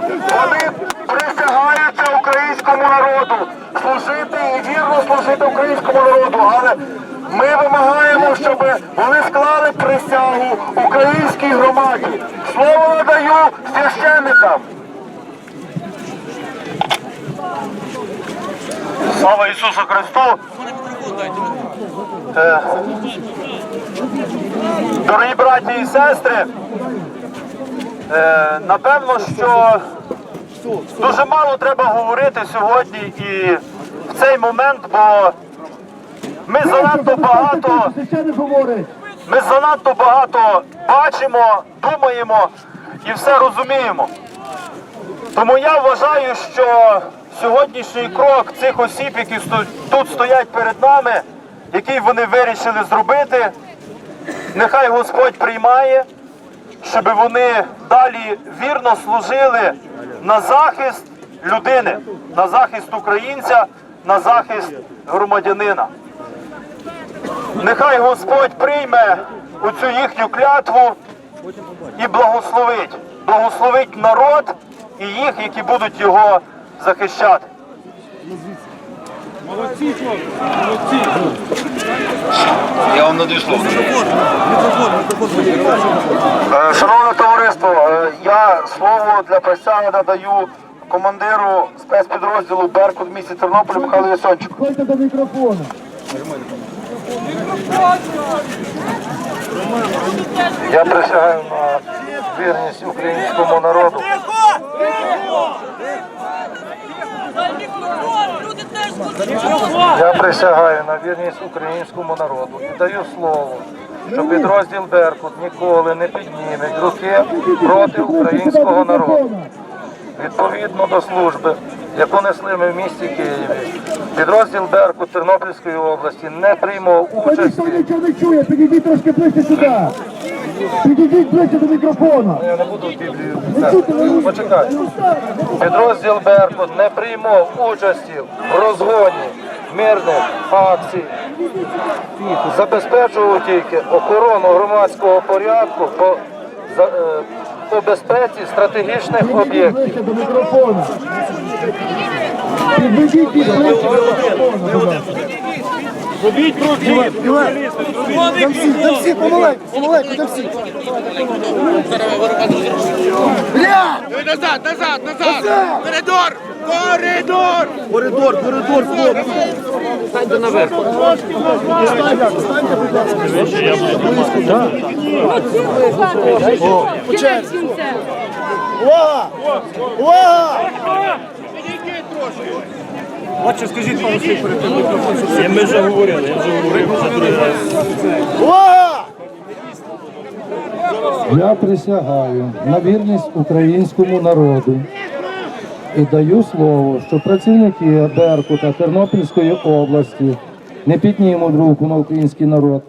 Вони присягаються українському народу служити і вірно служити українському народу. Але ми вимагаємо, щоб вони склали присягу українській громаді. Слово надаю священникам. Слава Ісусу Христу! Е, Дорогі браті і сестри, е, напевно, що дуже мало треба говорити сьогодні і в цей момент, бо ми занадто багато, ми занадто багато бачимо, думаємо і все розуміємо. Тому я вважаю, що сьогоднішній крок цих осіб, які тут стоять перед нами, який вони вирішили зробити, нехай Господь приймає, щоб вони далі вірно служили на захист людини, на захист українця, на захист громадянина. Нехай Господь прийме оцю їхню клятву і благословить. Благословить народ і їх, які будуть його захищати. Я вам надаю слово. Е, Шановне товариство, е, я слово для присяги надаю командиру спецпідрозділу Беркут в місті Тернополі Михайлу Ясончику. Ходьте до мікрофона. Я присягаю на вірність українському народу. Я присягаю на вірність українському народу і даю слово, що підрозділ Беркут ніколи не підніме руки проти українського народу. Відповідно до служби, яку несли ми в місті Києві, підрозділ Беркут Тернопільської області не приймав участі. Підійдіть ближче. Підійдіть до мікрофона. Я не буду Біблію. Почекайте. Підрозділ Беркут не приймав участі в розгоні мирних акцій. Забезпечував тільки охорону громадського порядку по, за- е, по безпеці стратегічних об'єктів. Ближче до мікрофона. До мікрофона. Там всі, там всі, помаленьку, помаленьку, там всі. Бля! Назад, назад, назад! Коридор! Коридор! Коридор, коридор, хлопці. Увага! Увага! Увага! Я присягаю на вірність українському народу і даю слово, що працівники Беркута Тернопільської області не піднімуть руку на український народ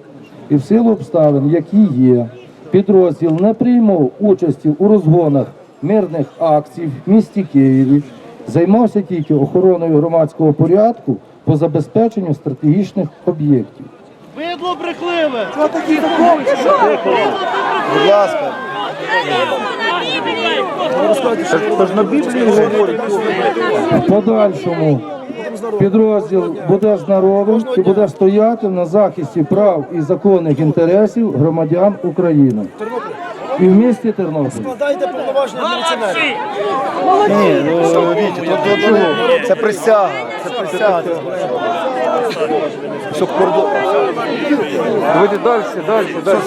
і в силу обставин, які є, підрозділ не приймав участі у розгонах мирних акцій в місті Києві, займався тільки охороною громадського порядку по забезпеченню стратегічних об'єктів. Бидло брехливе! Що такі? Будь ласка. На Біблії говорить. В подальшому підрозділ буде з народом і буде стояти на захисті прав і законних інтересів громадян України. І в місті Тернопіль. Складайте повноваження міліціонерів. Ні, ну Вітя, тут до чого? Це присяга. Це присяга. Щоб кордон. Давайте далі, далі, далі.